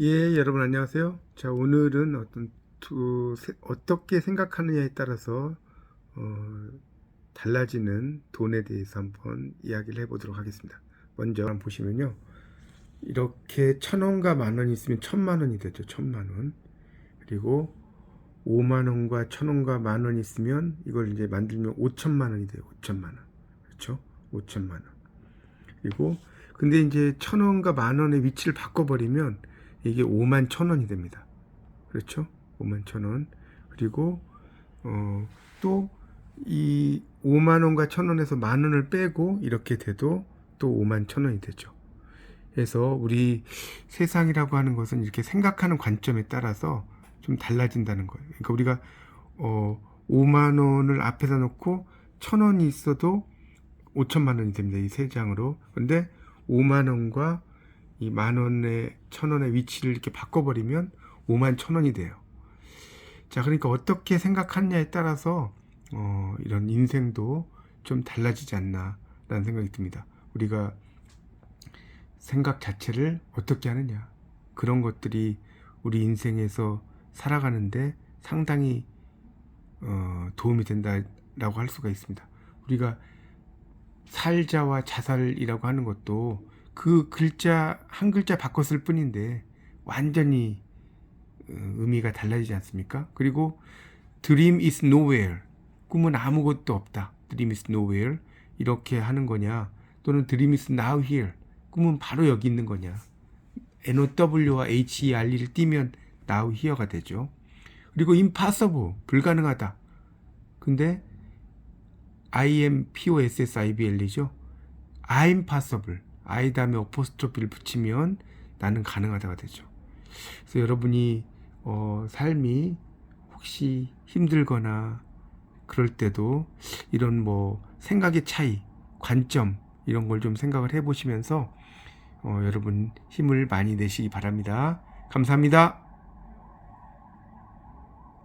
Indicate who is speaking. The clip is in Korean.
Speaker 1: 예, 여러분 안녕하세요. 자, 오늘은 어떤 두, 세- 어떻게 생각하느냐에 따라서 어, 달라지는 돈에 대해서 한번 이야기를 해보도록 하겠습니다. 먼저 한번 보시면요. 이렇게 천 원과 만 원이 있으면 천만 원이 되죠. 천만 원. 그리고 5만 원과 천 원과 만 원이 있으면 이걸 이제 만들면 5천만 원이 돼요. 5천만 원. 그렇죠? 5천만 원. 그리고 근데 이제 천 원과 만 원의 위치를 바꿔버리면 이게 5만 천 원이 됩니다. 그렇죠? 5만 천 원. 그리고 어, 또이 5만 원과 천 원에서 만 원을 빼고 이렇게 돼도 또 5만 천 원이 되죠. 그래서 우리 세상이라고 하는 것은 이렇게 생각하는 관점에 따라서 좀 달라진다는 거예요. 그러니까 우리가 어, 5만 원을 앞에다 놓고 천 원이 있어도 5천만 원이 됩니다. 이 세 장으로. 근데 5만 원과 이 만 원의 천 원의 위치를 이렇게 바꿔버리면 5만 천 원이 돼요. 자, 그러니까 어떻게 생각하느냐에 따라서 어, 이런 인생도 좀 달라지지 않나라는 생각이 듭니다. 우리가 생각 자체를 어떻게 하느냐 그런 것들이 우리 인생에서 살아가는데 상당히 어, 도움이 된다라고 할 수가 있습니다. 우리가 살자와 자살이라고 하는 것도 그 글자 한 글자 바꿨을 뿐인데 완전히 어, 의미가 달라지지 않습니까? 그리고 dream is nowhere 꿈은 아무것도 없다. dream is nowhere 이렇게 하는 거냐 또는 dream is now here 꿈은 바로 여기 있는 거냐 NOW와 HERE를 띄면 now here가 되죠. 그리고 impossible 불가능하다. 근데 IMPOSSIBL이죠. I'm possible. I 다음에 어포스트로피를 붙이면 나는 가능하다가 되죠. 그래서 여러분이 어, 삶이 혹시 힘들거나 그럴 때도 이런 뭐 생각의 차이, 관점 이런 걸 좀 생각을 해보시면서 어, 여러분 힘을 많이 내시기 바랍니다. 감사합니다.